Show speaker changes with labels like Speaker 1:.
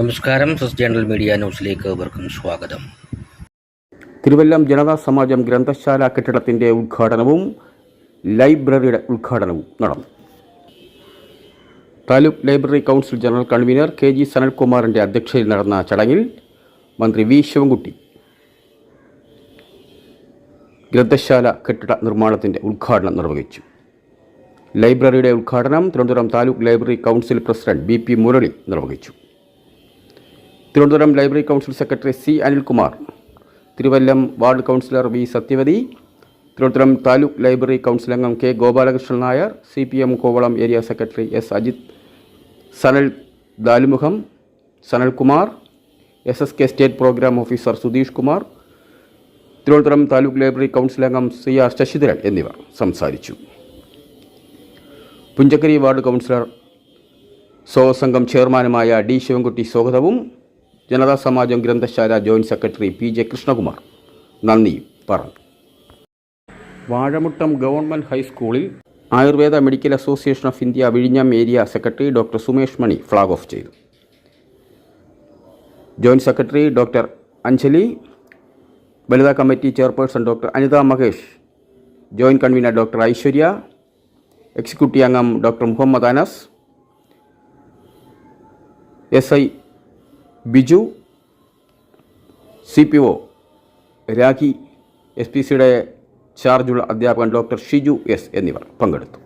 Speaker 1: നമസ്കാരം സസ് journal media ന്യൂസിലേക്ക് ഏവർക്കും സ്വാഗതം.
Speaker 2: തിരുവല്ലം ജനതാ സമാജം ഗ്രന്ഥശാല കെട്ടിടത്തിന്റെ ഉദ്ഘാടനവും ലൈബ്രറിയുടെ ഉദ്ഘാടനവും നടന്നു. Taluk library council general convener K G സനൽകുമാറിന്റെ അധ്യക്ഷതയിൽ നടന്ന ചടങ്ങിൽ മന്ത്രി വി ശിവൻകുട്ടി ഗ്രന്ഥശാല കെട്ടിട നിർമ്മാണത്തിന്റെ ഉദ്ഘാടനം നിർവഹിച്ചു. ലൈബ്രറിയുടെ ഉദ്ഘാടനം Thiruvananthapuram taluk library council president B P Murali നിർവഹിച്ചു. Thiruvananthapuram library council secretary C Anilkumar Thiruvallam ward councillor V Sathyavathi Thiruvananthapuram taluk library council അംഗം K Gopalakrishnan Nair C P M Kovalam area secretary S Ajith Sanal ദാലുമുഖം Sanalkumar S S K state programme officer Sudheesh Kumar Thiruvananthapuram taluk library council അംഗം C. R. Sasidharan എന്നിവർ സംസാരിച്ചു. Punchakkari ward councillor സോ ചെയർമാനുമായ D. Sivankutty സ്വാഗതവും Janatha Samajam Granthashala joint secretary P J Krishnakumar. നന്ദി പറഞ്ഞു. Vazhamuttam government ഹൈസ്കൂളിൽ Ayurveda medical association of India വിഴിഞ്ഞം area secretary doctor Sumesh Mani flag off ചെയ്തു. ജോയിന്റ് സെക്രട്ടറി ഡോക്ടർ അഞ്ജലി വനിതാ committee chairperson doctor Anitha Mahesh joint convener doctor Aishwarya executive അംഗം doctor Muhammad Anas S I Biju C P O Rakhi S P സിയുടെ ചാർജുള്ള അധ്യാപകൻ doctor Shiju S എന്നിവർ പങ്കെടുത്തു.